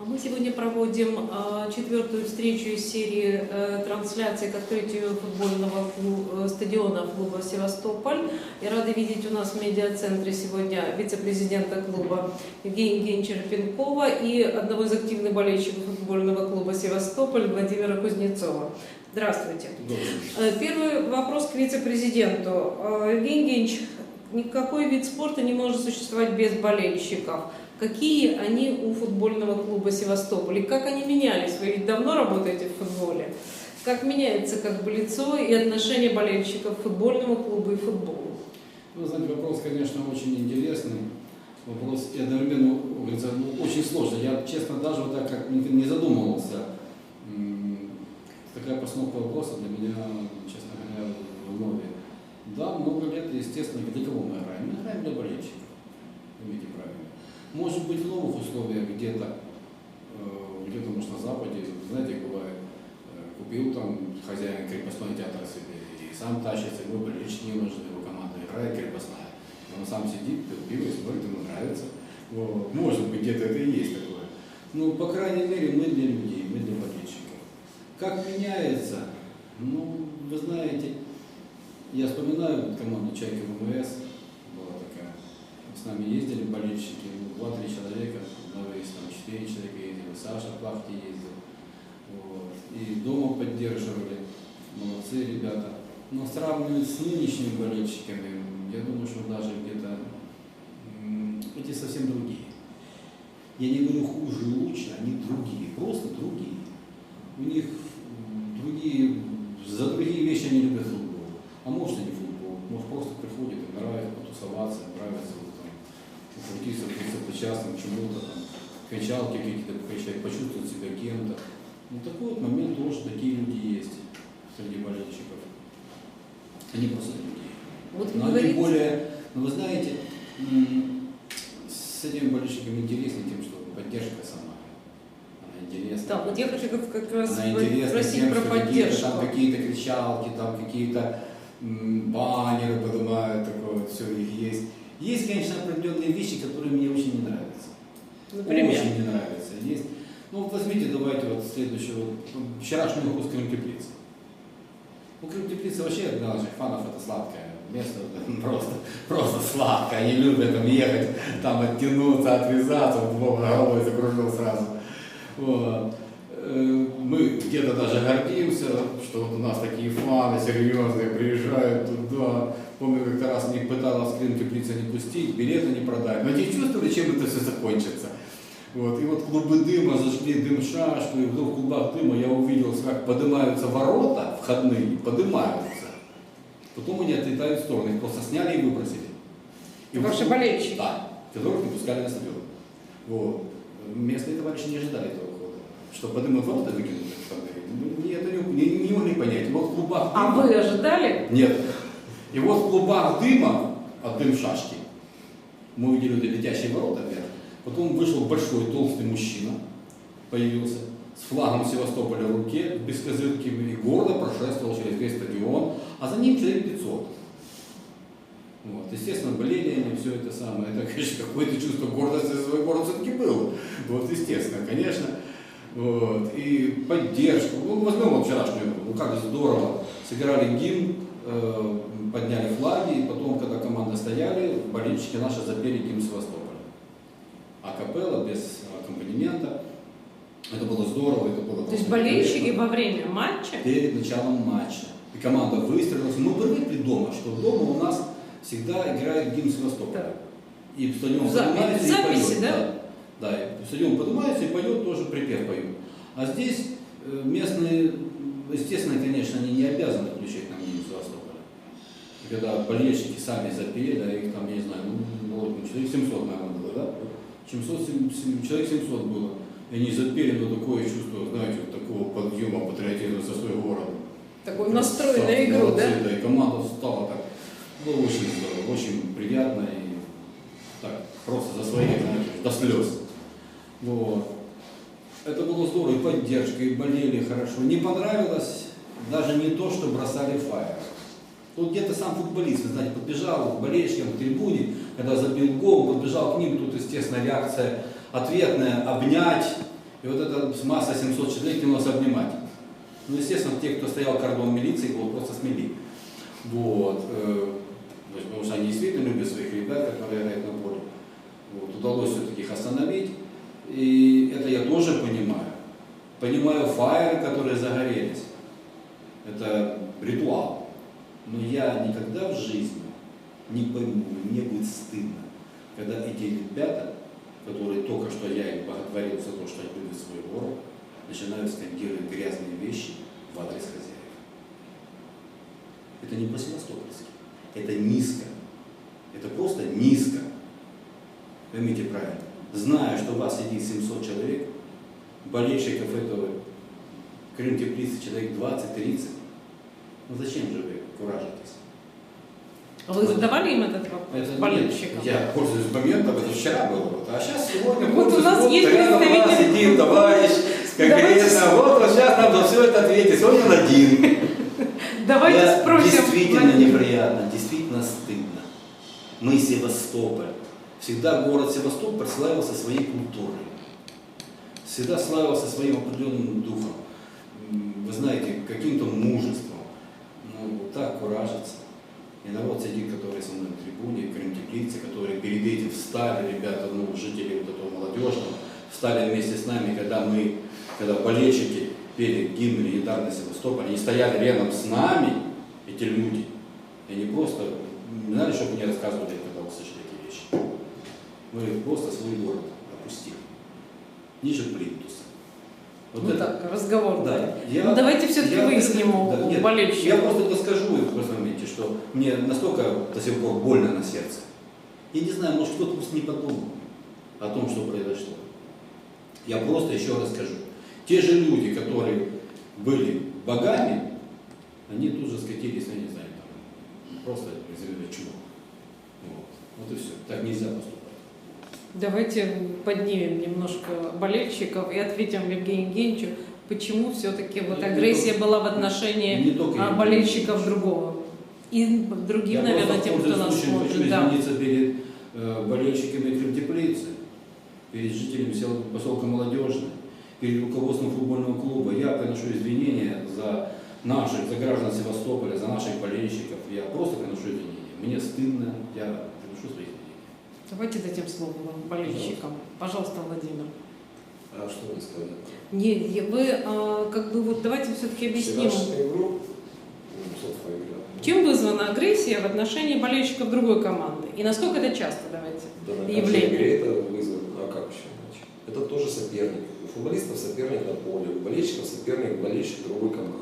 А Мы сегодня проводим а, четвертую встречу из серии э, трансляций к открытию футбольного э, стадиона клуба «Севастополь». И рады видеть у нас в медиацентре сегодня вице-президента клуба Евгения Евгеньевича Пинкова и одного из активных болельщиков футбольного клуба «Севастополь» Владимира Кузнецова. Здравствуйте. Э, Первый вопрос к вице-президенту. Евгений Евгеньевич, никакой вид спорта не может существовать без болельщиков. Какие они у футбольного клуба Севастополь? И как они менялись? Вы ведь давно работаете в футболе. Как меняется как бы лицо и отношение болельщиков к футбольному клубу и футболу? Вы знаете, вопрос, конечно, очень интересный. Вопрос и одновременно, говорится, ну, очень сложный. Я, честно, даже вот так как не задумывался. Такая постановка вопроса для меня, честно говоря, вновь. Да, много лет, естественно, для кого мы играем? Мы играем для болельщиков. Поймите правильно. Может быть, в новых условиях где-то, э, где-то, может, на Западе, знаете, бывает, э, купил там хозяин крепостной театр себе и сам тащится, болельщики не нужны, его команда играет крепостная. Он сам сидит, пьет пиво смотрит, ему нравится. Вот. Может быть, где-то это и есть такое. Ну, по крайней мере, мы для людей, мы для болельщиков. Как меняется? Ну, вы знаете, я вспоминаю команду «Чайка ВМС». С нами ездили болельщики, ну, два-три человека, на там четыре человека ездили, Саша в Плахте ездил. Вот. И дома поддерживали, молодцы ребята. Но сравнивать с нынешними болельщиками, я думаю, что даже где-то эти совсем другие. Я не говорю хуже, лучше, они другие, просто другие. У них м, другие, за другие вещи они любят футбол. А может и не футбол, может просто приходят, им нравится потусоваться, им нравится вот, там, покрутиться, быть причастным к чему-то, там, кричалки какие-то покричать, почувствовать себя кем-то. Ну такой вот момент тоже такие люди есть среди болельщиков. Они просто другие. Вот Но они говорите, более, ну вы знаете, с этими болельщиками интереснее тем, что поддержка сама. Она интересна. да, вот я хочу как, как раз Она спросить тем, про что какие-то поддержку. там какие-то кричалки, там какие-то баннеры поднимают, такое вот все их есть. Есть, конечно, определенные вещи, которые нравятся. Например? Очень не нравится. Есть. Ну, вот возьмите, давайте вот следующего, вот, вчерашнюю с Крым Теплицы. Ну, Теплица вообще для наших фанов это сладкое место, просто, просто сладко. Они любят там ехать, там оттянуться, отвязаться, вот головой закружил сразу. Вот. Э, Мы где-то даже гордимся, что вот у нас такие фаны серьезные приезжают туда. Помню, как-то раз мне пыталась Крым Теплица не пустить, билеты не продать. Но они чувствовали, чем это все закончится. Вот. И вот клубы дыма, зажгли дым шашку, и вдруг в клубах дыма я увидел, как поднимаются ворота входные, поднимаются. Потом они отлетают в сторону, их просто сняли и выбросили. И Ваши вот- болельщики? Да, которых не пускали на стадион. Вот. Местные товарищи не ожидали этого. Что поднимут ворота и выкинут входные. Ну, это не, не, не могли понять. Вот в клубах А дыма- вы ожидали? нет. И вот в клубах дыма от дым шашки мы увидели эти летящие ворота вверх. Потом вышел большой толстый мужчина, появился с флагом Севастополя в руке, без козырки, и гордо прошествовал через весь стадион, а за ним человек 500. Вот. Естественно, болели они, все это самое. Это, конечно, какое-то чувство гордости за свой город все-таки было. Вот, естественно, конечно. Вот. И поддержку. Ну, возьмем вот вчерашнюю игру. Ну, как здорово. Сыграли гимн, э, подняли флаги, и потом, когда команда стояли, болельщики наши запели гимн Севастополя. А капелла без аккомпанемента. Это было здорово, это было То есть болельщики во время матча? перед началом матча. И команда выстрелилась. Мы привыкли дома, что дома у нас всегда играет гимн Севастополя. Да. И стадион В запи- поднимается в и записи, поет. да? Да, и стадион поднимается и поет, тоже припев поют. А здесь э, местные, естественно, конечно, они не обязаны включать нам гимн Севастополя. И когда болельщики сами запели, да, их там, я не знаю, ну, вот, ну, человек 700, наверное, было, да? 700, сем- сем- человек 700 было. И они запели, но такое чувство, знаете, вот такого подъема патриотизма за свой город. Такой настрой на игру, да? Да, и команда стала так. Было очень здорово, очень приятно и так, просто за своих, знаете, до слез. Вот. Это было здорово, и поддержка, и болели хорошо. Не понравилось даже не то, что бросали фаер. Тут где-то сам футболист, вы знаете, подбежал к болельщикам, к трибуне, когда забил гол, подбежал к ним, тут, естественно, реакция ответная, обнять И вот эта масса 700 человек кинулась обнимать. Ну, естественно, те, кто стоял кордон милиции, его просто смели. Вот. э, потому что они действительно любят своих ребят, которые играют на поле. Вот. Удалось все-таки их остановить. И это я тоже понимаю. Понимаю фаеры, которые загорелись. Это ритуал. Но я никогда в жизни не пойму, мне будет стыдно, когда эти ребята, которые только что я их боготворил за то, что они любят свой город, начинают скандировать грязные вещи в адрес хозяев. Это не по-севастопольски. Это низко. Это просто низко. Поймите правильно. Зная, что у вас сидит 700 человек, болельщиков этого Крым теплицы человек 20-30, ну зачем же вы куражитесь? А Вы задавали им этот вопрос Это болельщикам? нет, Я пользуюсь моментом, это вчера было. Вот. А сейчас сегодня Вот у нас вот есть представитель. сидит товарищ, конкретно. Вот он сейчас нам за все это ответит. Сегодня он один. Давайте Я спросим. Действительно неприятно, действительно стыдно. Мы Севастополь. Всегда город Севастополь славился своей культурой. Всегда славился своим определенным духом. Вы знаете, каким-то мужеством. Ну, вот так куражится. И народ сидит, который со мной на трибуне, Крым теплицы, которые перед этим встали, ребята, ну, жители вот этого молодежного, встали вместе с нами, когда мы, когда болельщики пели гимн легендарный Севастополь, они стояли рядом с нами, эти люди, и они просто, не надо, чтобы мне рассказывали, когда услышали эти вещи. Мы просто свой город опустили. Ниже плинтуса. Вот Ну это- так, разговор. да, Ну, давайте все-таки я- выясним да, у нет, болельщиков. Я просто доскажу в этом моменте, что мне настолько до сих пор больно на сердце. Я не знаю, может кто-то просто не подумал о том, что произошло. Я просто еще раз скажу. Те же люди, которые были богами, они тут же скатились, я не знаю, там, просто извините, чего. Вот. вот и все. Так нельзя поступать. Давайте поднимем немножко болельщиков и ответим Евгению Евгеньевичу, почему все-таки вот Не агрессия только- была в отношении Не только а, болельщиков другого. И другим, Я наверное, тем, кто нас случаем, смотрит. Да. перед э, болельщиками Крымтеплицы, перед жителями села поселка Молодежный, перед руководством футбольного клуба. Я приношу извинения за наших, за граждан Севастополя, за наших болельщиков. Я просто приношу извинения. Мне стыдно, я приношу свои. Давайте дадим слово болельщикам. Пожалуйста, Владимир. А что вы сказали? Не, я- вы а, как бы вот давайте все-таки объясним, игру, чем вызвана агрессия в отношении болельщиков другой команды и насколько это часто, давайте. да, явление. игре это вызов, а как еще иначе? Это тоже соперник. У футболистов соперник на поле, у болельщиков соперник, болельщик другой команды.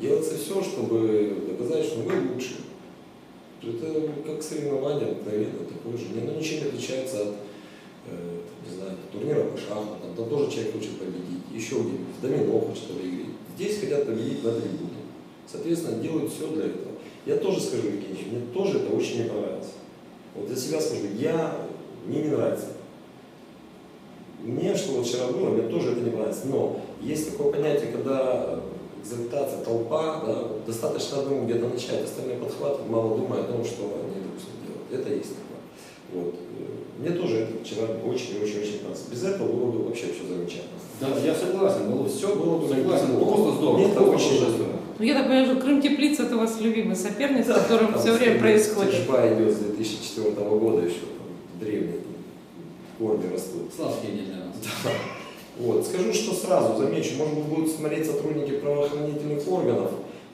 Делается все, чтобы доказать, что мы лучше. Это как соревнование, откровенно такое же. Но ничем не отличается от э, не знаю, турнира по шахматам. Там тоже человек хочет победить, еще где-нибудь, в домино хочет выиграть. Здесь хотят победить на трибуне. Соответственно, делают все для этого. Я тоже скажу, Евгений, мне тоже это очень не понравилось. Вот для себя скажу, я, мне не нравится. Мне, что вот вчера было, мне тоже это не нравится. Но есть такое понятие, когда экзальтация, толпа, да, достаточно одному где-то начать, остальные подхватывают, мало думая о том, что они допустим делают. Это есть такое. Вот. Мне тоже это вчера очень-очень-очень понравилось. Без этого было бы вообще все замечательно. Да, я согласен, было все Было бы согласен, просто здорово. Мне это просто очень божественно. Ну, я так понимаю, что Крым Теплица это у вас любимый соперник, с которым Там все время происходит. Тяжба идет с 2004 года еще, там, древние там, корни растут. Славки не для нас. Вот. Скажу, что сразу замечу, может быть, будут смотреть сотрудники правоохранительных органов.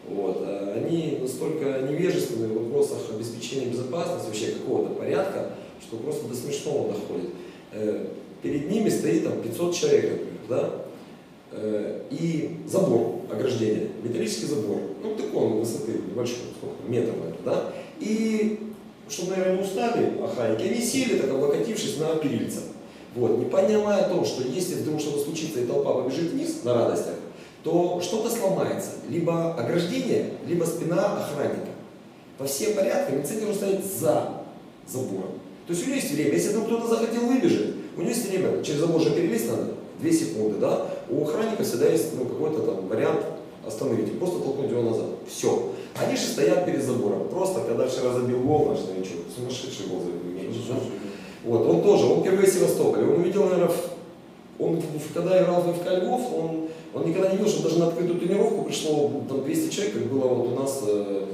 Вот. а Они настолько невежественны в вопросах обеспечения безопасности, вообще какого-то порядка, что просто до смешного доходит. Э, Перед ними стоит там 500 человек, например, да? Э, И забор, ограждение, металлический забор, ну такой он высоты небольшой, сколько, метр, наверное, да? И, чтобы, наверное, устали охранники, они сели, так облокотившись на перильца. Вот, не понимая о том, что если вдруг что-то случится и толпа побежит вниз на радостях, то что-то сломается. Либо ограждение, либо спина охранника. По всем порядкам должен стоять за забором. То есть у него есть время, если вдруг кто-то захотел выбежать, у него есть время, через забор же перелезть надо, 2 секунды, да? У охранника всегда есть ну, какой-то там вариант остановить, и просто толкнуть его назад. Все. Они же стоят перед забором. Просто, когда вчера забил гол, наш новичок, сумасшедший гол забил? Вот, он тоже, он впервые в Севастополе, он увидел, наверное, Он, когда играл в ФК Львов, он, он никогда не видел, что даже на открытую тренировку пришло там 200 человек, как было вот у нас э,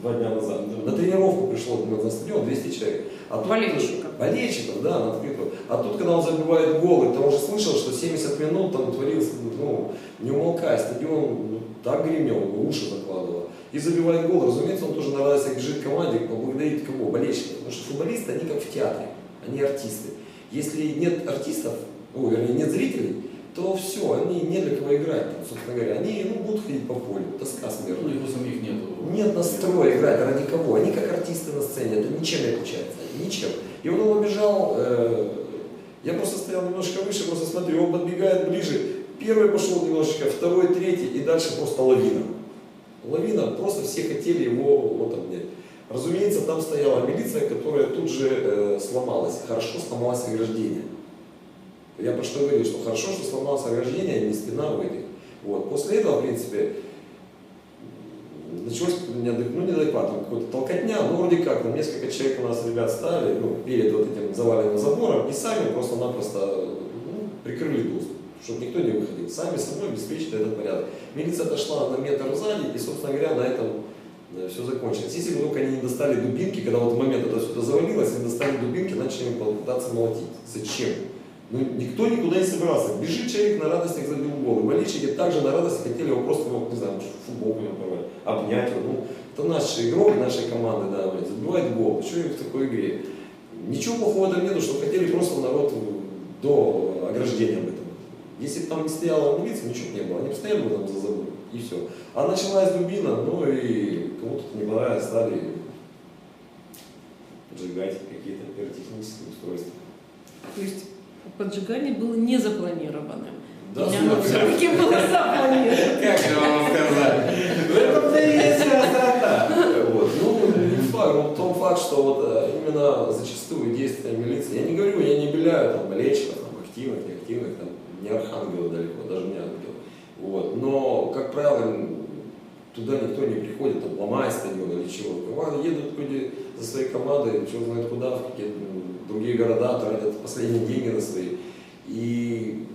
два дня назад. На тренировку пришло на на стадион 200 человек. А тут- Болельщиков. Болельщиков, да, на открытую. А тут, когда он забивает голы, ты уже слышал, что 70 минут там творился, ну, не умолкая, стадион ну, так гремел, уши закладывало. И забивает гол, разумеется, он тоже нравится бежит команде, поблагодарить кого? Болельщиков. Потому что футболисты, они как в театре, они артисты. Если нет артистов, ну, вернее, нет зрителей, то все, они не для кого играть, там, собственно говоря. Они ну, будут ходить по полю, тоска Ну, смертная. их у самих нету. Нет настроя играть ради кого. Они как артисты на сцене, это ничем не отличается. Ничем. И он его бежал, э, я просто стоял немножко выше, просто смотрю, он подбегает ближе. Первый пошел немножечко, второй, третий, и дальше просто лавина. Лавина, просто все хотели его вот обнять. Разумеется, там стояла милиция, которая тут же э, сломалась. Хорошо сломалось ограждение. Я про что говорил, что хорошо, что сломалось ограждение, а не спина этих. Вот. После этого, в принципе, началось ну, неадекватно, какой-то толкотня, ну, вроде как, там несколько человек у нас ребят стали, ну, перед вот этим заваленным забором, и сами просто-напросто ну, прикрыли доступ, чтобы никто не выходил. Сами собой обеспечили этот порядок. Милиция отошла на метр сзади, и, собственно говоря, на этом все закончилось. Если бы только они не достали дубинки, когда вот в момент это все завалилось, они достали дубинки, начали пытаться молотить. Зачем? Ну, никто никуда не собирался. Бежит человек на радостях забил гол. И болельщики также на радости хотели его просто, ну, не знаю, футболку порвать, обнять его. Ну, это наш игрок нашей команды, да, блядь, забивает гол. Что в такой игре? Ничего плохого там нету, что хотели просто народ до ограждения об этом. Если бы там не стояла милиция, ничего бы не было. Они стояли бы там за забором, и все. А началась дубина, ну и кому-то не понравилось, стали поджигать какие-то пиротехнические устройства. То есть поджигание было не запланированным. Да, Или оно все-таки было запланировано. Как же вам сказать? В этом-то и есть острота. Вот. Ну, не факт, но тот факт, что вот э, именно зачастую действия милиции, я не говорю, я не беляю там болельщиков, там, активных, неактивных, там, не архангела далеко, даже не ангел. Вот. Но, как правило, туда никто не приходит, там, ломая стадион или чего. Едут люди за своей командой, черт знает куда, в какие-то другие города, тратят последние деньги на свои. И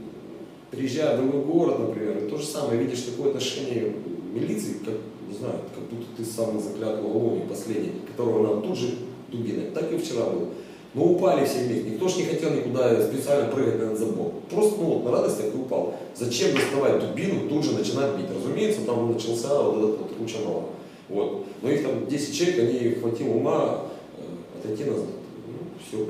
приезжая в другой город, например, то же самое, видишь такое отношение милиции, как, не знаю, как будто ты самый заклятый уголовник последний, которого нам тут же дубиной. Так и вчера было. Но упали все вместе. Никто же не хотел никуда специально прыгать на забор. Просто ну, вот, на радостях и упал. Зачем доставать дубину, тут же начинать бить? Разумеется, там начался вот этот вот куча мало. Вот. Но их там 10 человек, они хватило ума э, отойти назад. Ну, все.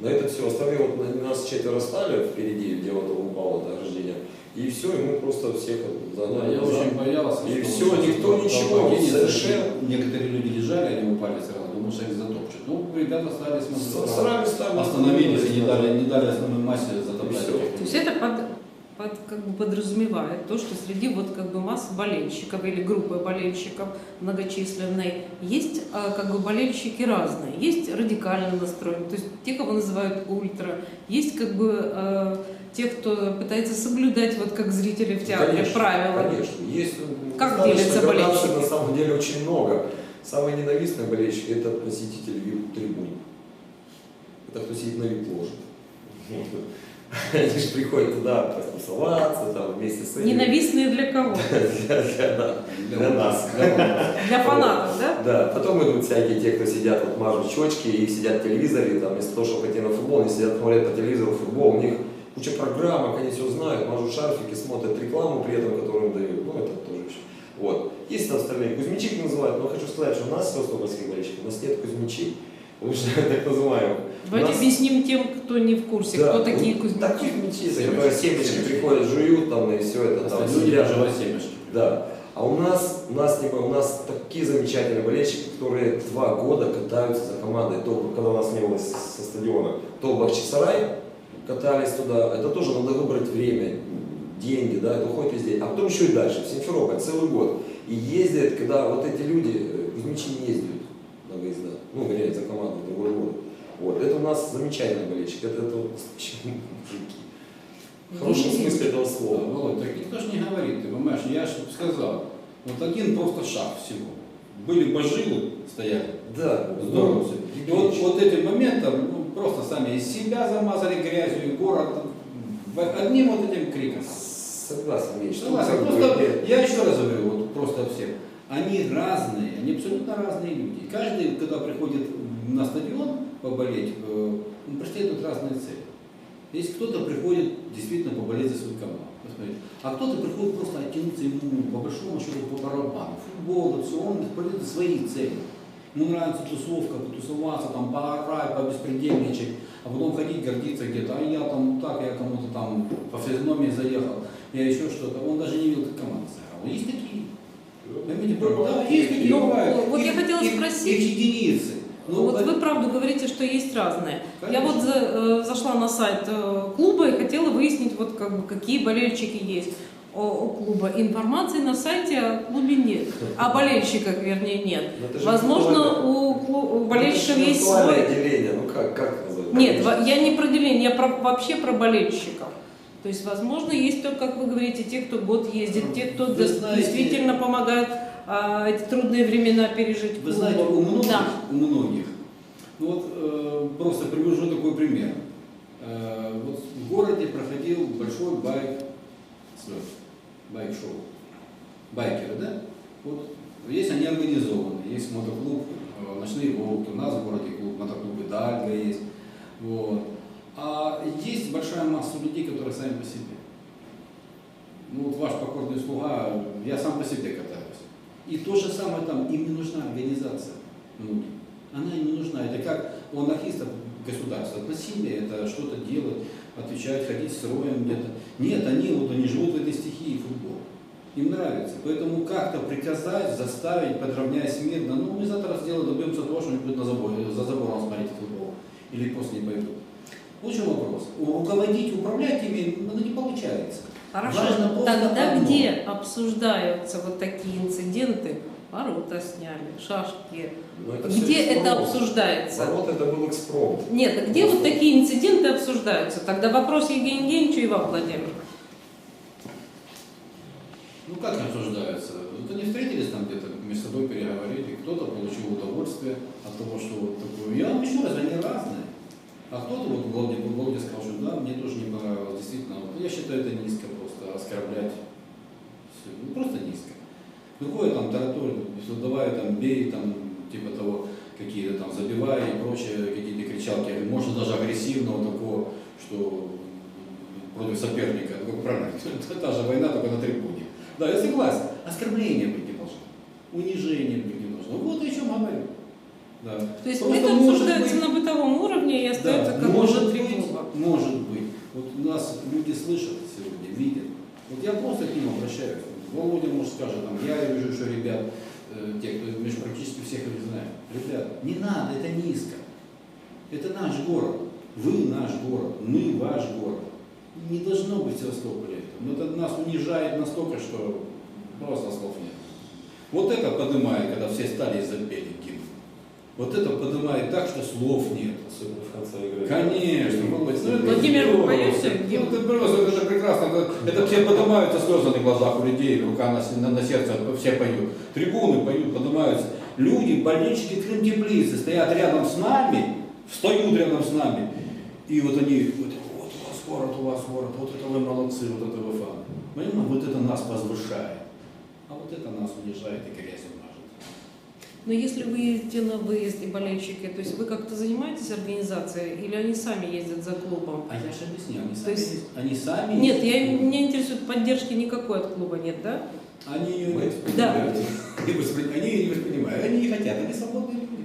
На это все. Остальные вот на- нас четверо стали впереди, где вот он упал, это рождение. И все, и мы просто всех Да, загнали я назад. очень боялся, И сейчас никто ничего, совершенно. Некоторые люди лежали, они упали сразу, думал, что их. Ну, ребята стали смотреть. Сами стали. Остановились и не дали, не дали основной массе затоплять. всё. То есть это под, под- как бы подразумевает то, что среди вот как бы масс болельщиков или группы болельщиков многочисленной есть а, как бы болельщики разные. Есть радикально настроенные, то есть те, кого называют ультра, есть как бы э, те, кто пытается соблюдать вот как зрители в театре Конечно, правила. Конечно, есть Как делятся болельщики? На самом деле очень много. Самые ненавистные болельщики это посетители вип-трибун. Это кто сидит на вип-ложе. Они же приходят туда потусоваться, там вместе с этими. Ненавистные для кого? Для, для- для нас. Для фанатов, да? Да, потом идут всякие те, кто сидят, вот мажут щечки и сидят в телевизоре, там, вместо того, чтобы пойти на футбол, они сидят, смотрят по телевизору футбол, у них куча программок, они все знают, мажут шарфики, смотрят рекламу при этом, которую им дают, ну, это. Вот. Есть там остальные, кузьмичи называют, но хочу сказать, что у нас, севастопольских болельщиков, у нас нет кузьмичей, что так называемых. Давайте нас- объясним тем, кто не в курсе, Да, кто такие ну, кузнецы. Так кузьмичи, которые семечки приходят, жуют там, и все это там. Люди сидят. проживают семечки. Да. А у нас, у нас, не, у нас такие замечательные болельщики, которые два года катаются за командой. То, когда у нас не было со стадиона, то в Бахчисарай катались туда. Это тоже надо выбрать время, деньги, да, это уходит везде. А потом еще и дальше, в Симферополь, целый год. И ездят, когда вот эти люди, э, кузьмичи не ездят на выезда, ну, вернее, за команду другой город. Вот, это у нас замечательный болельщик, это, это вот мужики. В хорошем смысле этого Да, слова. Володь, так никто же не говорит, ты понимаешь, я же сказал, вот один просто шаг всего. Были божилы, стояли, Да, здорово все. И вот, вот этим моментом ну, просто сами из себя замазали грязью, и город одним вот этим криком. Согласен, как бы, Просто, э, я еще раз говорю, вот просто всем. Они разные, они абсолютно разные люди. Каждый, когда приходит на стадион поболеть, э, он преследует разные цели. Есть кто-то приходит действительно поболеть за свою команду, посмотреть. а кто-то приходит просто оттянуться ему по большому счету по барабану. Футбол, все, он преследует свои цели. Ему нравится тусовка, потусоваться, там, поорать, побеспредельничать, а потом ходить, гордиться где-то, а я там так, я кому-то там по физиономии заехал, я еще что-то. Он даже не видел, как команда сыграла. Есть такие. Поймите, да, есть такие, Ну, бывают. вот я Их- хотела их- спросить. Их единицы. Ну, вот это- вы правду говорите, что есть разные. Я Конечно. вот за- э, зашла на сайт э, клуба и хотела выяснить, вот как бы, какие болельщики есть о, о клуба. Информации на сайте о клубе нет. О болельщиках, вернее, нет. Ну, Возможно, у, клу- у болельщиков есть свой... отделение. Ну как, как назвать? Нет, я не про деление, я про, вообще про болельщиков. То есть, возможно, есть то, как вы говорите, те, кто год ездит, те, кто Вы дос- знаете- действительно помогает а, эти трудные времена пережить Вы клубу. знаете, у многих, Да. у многих, ну вот э, просто привожу такой пример. Э, вот в городе проходил большой байк, слет, байк-шоу. Байкеры, да? Вот есть они организованы, есть мотоклуб э, «Ночные волки», у нас в городе клуб мотоклуб «Идальга» есть. Вот. А есть большая масса людей, которые сами по себе. Ну вот ваш покорный слуга, я сам по себе катаюсь. И то же самое там, им не нужна организация многим. Она им не нужна. Это как у анархистов государства. Насилие, это что-то делать, отвечать, ходить строем где-то. Нет, они вот они живут в этой стихии футбол. Им нравится. Поэтому как-то приказать, заставить, подровнять мирно. Ну, мы завтра сделаем, добьемся того, что они будут на заборе, за забором смотреть футбол. Или после не пойдут. Вот чем вопрос. Руководить, управлять ими ну, не получается. Хорошо, Важно просто тогда одно. где обсуждаются вот такие инциденты? Ворота сняли, шашки. Ну, это где это обсуждается? Ворот это был экспромт. Нет, а где вот такие инциденты обсуждаются? Тогда вопрос Евгению Евгеньевичу и вам, Владимир. Ну как не обсуждаются? Вот они встретились там где-то, между собой переговорили, кто-то получил удовольствие от того, что вот такое. Я вам еще раз, они разные. А кто-то, вот Володя, Володя сказал, что да, мне тоже не понравилось, действительно. Вот, я считаю, это низко просто, оскорблять. Ну, просто низко. Другое там тараторит, что давай там бей, там, типа того, какие-то там забивай и прочее, какие-то кричалки. Можно даже агрессивного такого, что против соперника. Ну, правильно, это та же война, только на трибуне. Да, я согласен. Оскорбление быть не должно. Унижение быть не должно. Вот о чем говорю. Да. То есть Просто это обсуждается быть- на бытовом уровне и остается да, как может быть, может быть. Вот у нас люди слышат сегодня, видят. Вот я просто к ним обращаюсь. Володя, может, скажет, там, я вижу, что ребят, э, те, кто, мы же практически всех их знаем. Ребят, не надо, это низко. Это наш город. Вы наш город, мы ваш город. Не должно быть Севастополя этого. Но это нас унижает настолько, что просто слов нет. Вот это поднимает, когда все стали и запели гимн. Вот это поднимает так, что слов нет. Особенно в конце игры. Конечно, ну это Владимир, вы здорово. поете Ну, это просто, это же прекрасно. Это, это все поднимаются слезы на глазах у людей, рука на, на, на сердце, все поют. Трибуны поют, поднимаются. Люди, болельщики Крым теплицы стоят рядом с нами, встают рядом с нами. И вот они, вот, вот у вас город, у вас город, вот это вы молодцы, вот это вы фаны. Понимаете, вот это нас возвышает. А вот это нас унижает и мажет. Но если вы ездите на выезд и болельщики, то есть вы как-то занимаетесь организацией или они сами ездят за клубом? А я же объясню, они То сами, есть- они сами Нет, я, меня интересует поддержки никакой от клуба нет, да? Они ее не воспринимают. Не воспри- Они ее не воспринимают. Они не хотят, они свободные люди.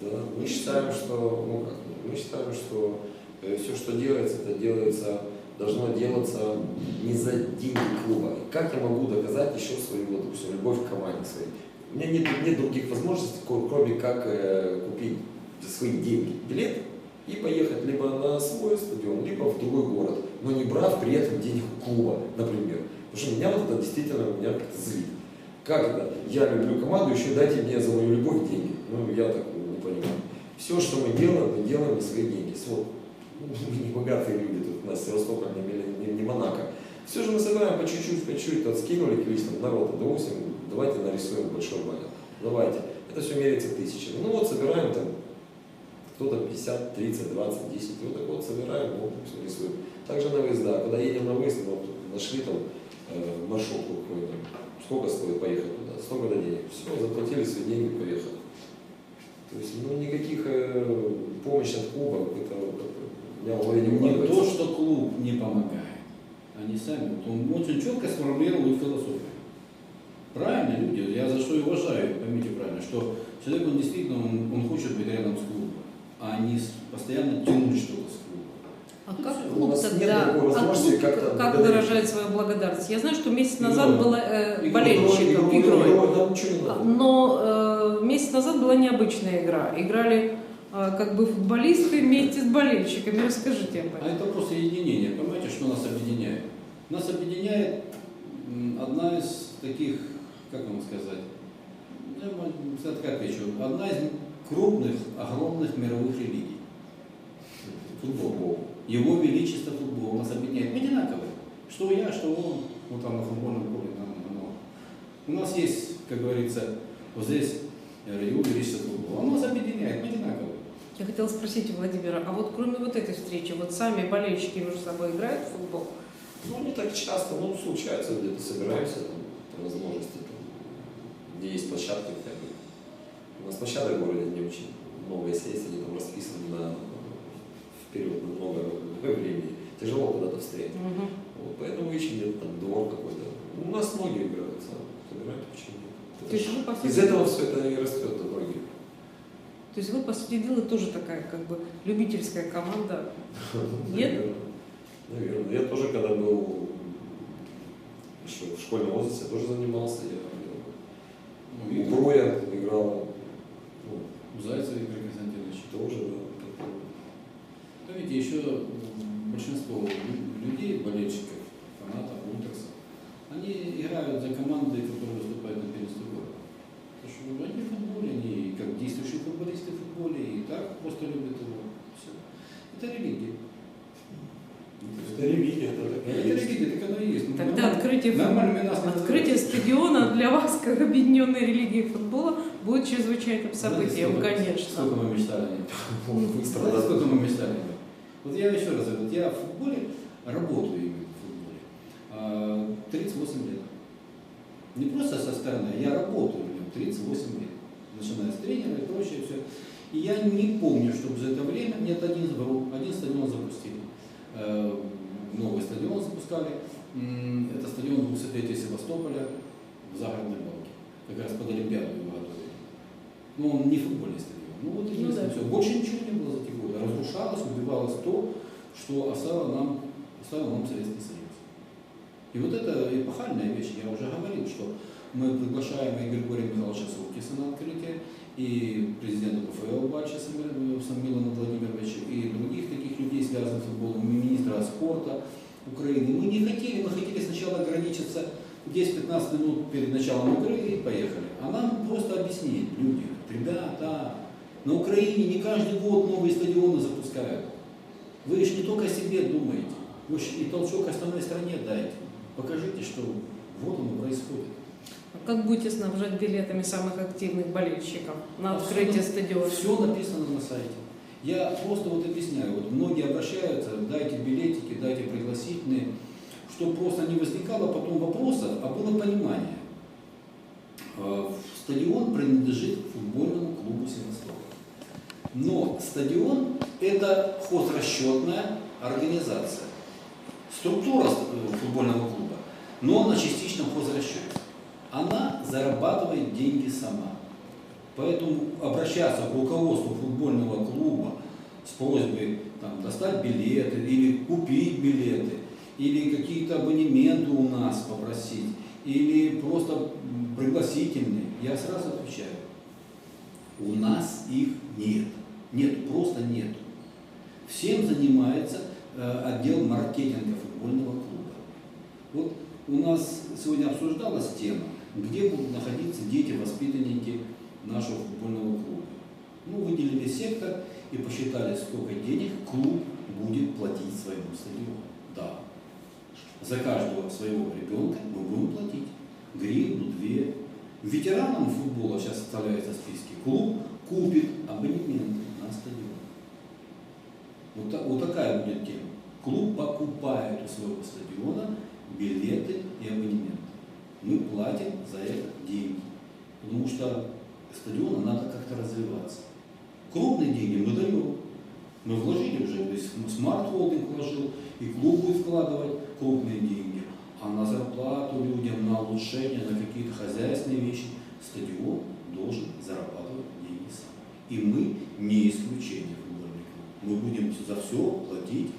Да, мы считаем, что, ну как, мы считаем, что все, что делается, это делается, должно делаться не за деньги клуба. И как я могу доказать еще свою, вот, допустим, любовь к команде своей? У меня нет, нет других возможностей, кроме как э, купить за свои деньги билет и поехать либо на свой стадион, либо в другой город, но не брав при этом денег клуба, например. Потому что меня вот это действительно меня как-то злит. Как это? Я люблю команду, еще дайте мне за мою любовь деньги. Ну, я так не понимаю. Все, что мы делаем, мы делаем на свои деньги. Вот. Мы не богатые люди, тут у нас Севастополь не, не, не Монако. Все же мы собираем по чуть-чуть, по чуть-чуть, откинули количество народа, допустим, давайте нарисуем большой баннер. Давайте. Это все меряется тысячами. Ну вот собираем там кто-то 50, 30, 20, 10, вот так вот собираем, допустим, рисуем. Также на выезд, да. Когда едем на выезд, вот нашли там э, маршрутку какую-то. Сколько стоит поехать туда? Столько денег. Все, заплатили свои деньги, поехали. То есть, ну, никаких э, помощи от клуба, это, у меня в голове не Не то, укладывается. что клуб не помогает. Они сами, вот он очень четко сформулировал их философию. Правильно люди, я за что и уважаю, поймите правильно, что человек, он действительно, он, он хочет быть рядом с клубом, а не постоянно тянуть что-то с клуба. А Ну, как клуб тогда, а возможности клуб как-то как благодарить. выражает свою благодарность? Я знаю, что месяц Игрой. назад была э, Игрой. болельщиков Игрой, игрой. игрой, надо. Но э, месяц назад была необычная игра. Играли э, как бы футболисты вместе с болельщиками. Расскажите об А этом. это просто единение, понимаете, что нас объединяет? Нас объединяет одна из таких, как вам сказать, ну, я отвечу, одна из крупных, огромных мировых религий. Футбол. Его величество футбол нас объединяет. Мы одинаковые. Что я, что он, вот там на футбольном поле. нам оно. У нас есть, как говорится, вот здесь э, его величество футбол. Он нас объединяет, мы одинаковые. Я хотела спросить у Владимира, а вот кроме вот этой встречи, вот сами болельщики между собой играют в футбол? Ну, не так часто, ну, случается, где-то собираемся, там, по возможности, там, где есть площадки, хотя бы. У нас площадок в городе не очень много, если есть, они там расписаны на вперед на много времени. Тяжело куда-то встретить. Мгм. Вот, поэтому ищем где-то там двор какой-то. У нас многие играют, сам, собирают, почему нет. То есть вы, по сути, Из этого все это и растет многие. То есть вы, по сути дела, тоже такая как бы любительская команда. Нет? Наверное. Я тоже, когда был еще в школьном возрасте, я тоже занимался. Я Ну, и Броя играл. Ну, у Зайцева Игоря Константиновича. тоже, да. Ну, видите, еще большинство лю- людей, болельщиков, фанатов, ультрасов, они играют за команды, которые выступают на первенстве города. Потому что они в футболе, они как действующие футболисты в футболе, и так просто любят его. Все. Это религия. Это религия, это Это такая есть. религия, так оно и есть. Ну, Тогда нормально- открытие, нас открытие стадиона для вас, как объединенной религии футбола, будет чрезвычайным Знаете, событием, сколько- конечно. Сколько мы мечтали Знаете, сколько мы мечтали? Вот я еще раз говорю, вот я в футболе работаю именно в футболе. а, 38 лет. Не просто со стороны, а я работаю в нем 38 лет. Начиная с тренера и прочее все. И я не помню, чтобы за это время нет один стадион запустили. Э, Новый стадион запускали. Это стадион 203 Севастополя в загородной балке. Как раз под Олимпиаду его готовили. Ну, он не футбольный стадион. Ну вот и Ну да. и всё. Больше ничего не было за эти годы. Разрушалось, убивалось то, что оставил нам, оставил нам Советский Союз. И вот это эпохальная вещь. Я уже говорил, что мы приглашаем и Григория Михайловича Суркиса на открытие, и президента КФЛ Бача Самилана Владимировича, и других таких людей, связанных с футболом, и министра Украины. Мы не хотели, мы хотели сначала ограничиться 10-15 минут перед началом игры и поехали. А нам просто объяснить, люди, ребята, на Украине не каждый год новые стадионы запускают. Вы же не только о себе думаете, вы же и толчок остальной стране дайте. Покажите, что вот оно происходит. А как будете снабжать билетами самых активных болельщиков на открытие стадиона? Все написано на сайте. Я просто вот объясняю, вот многие обращаются, дайте билетики, дайте пригласительные, чтобы просто не возникало потом вопросов, а было понимание. Э, Стадион принадлежит футбольному клубу Севастополь. Но стадион – это хозрасчетная организация. Структура э, футбольного клуба, но на частичном хозрасчете. Она зарабатывает деньги сама. Поэтому обращаться к руководству футбольного клуба с просьбой там, достать билеты или купить билеты, или какие-то абонементы у нас попросить, или просто пригласительные, я сразу отвечаю, у нас их нет. Нет, просто нет. Всем занимается э, отдел маркетинга футбольного клуба. Вот у нас сегодня обсуждалась тема, где будут находиться дети, воспитанники нашего футбольного клуба. Ну, выделили сектор и посчитали, сколько денег клуб будет платить своему стадиону. Да. За каждого своего ребенка мы будем платить гривну, две. Ветеранам футбола сейчас составляется в списке. Клуб купит абонементы на стадион. Вот, вот такая будет тема. Клуб покупает у своего стадиона билеты и абонементы. Мы платим за это деньги. Потому что стадиону надо как-то развиваться. Крупные деньги мы даем. Мы вложили уже, то есть смарт холдинг вложил, и клуб будет вкладывать крупные деньги. А на зарплату людям, на улучшение, на какие-то хозяйственные вещи стадион должен зарабатывать деньги сам. И мы не исключение футбольный клуб. Мы будем за все платить.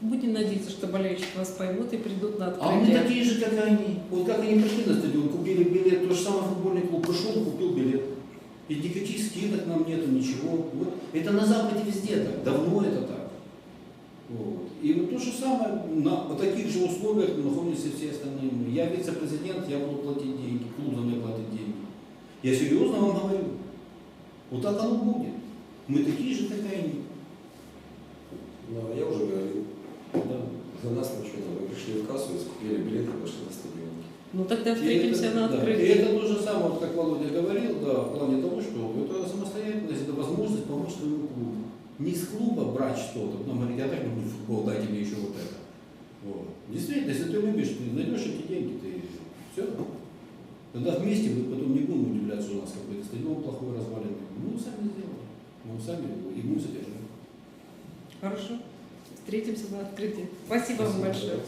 Будем надеяться, что болельщики вас поймут и придут на А мы открытие. такие же, как они. Вот как они пришли на стадион, купили билет, то же самое футбольный клуб пришел, купил билет. И никаких скидок нам нету, ничего. Вот. Это на Западе везде так, давно это так. Вот. И вот то же самое, на вот таких же условиях находятся все остальные. Я вице-президент, я буду платить деньги, клуб за меня платит деньги. Я серьезно вам говорю. Вот так оно будет. Мы такие же, как и они. Ну, а я уже говорил, Да. за нас ничего не было. Мы пришли в кассу, скупили билеты, пошли на стадион. Ну тогда встретимся это- на да. И открытии. это то же самое, вот как Володя говорил, да, в плане того, что это самостоятельность, это возможность помочь своему клубу. Не из клуба брать что-то, потом говорить, я так люблю футбол, дайте мне еще вот это. Вот. Действительно, если ты любишь, ты найдешь эти деньги, ты все. Тогда вместе мы потом не будем удивляться, что у нас какой-то стадион плохой разваленный. Мы сами сделаем. Мы сами и будем содержать. Хорошо. Встретимся на открытии. Спасибо вам большое.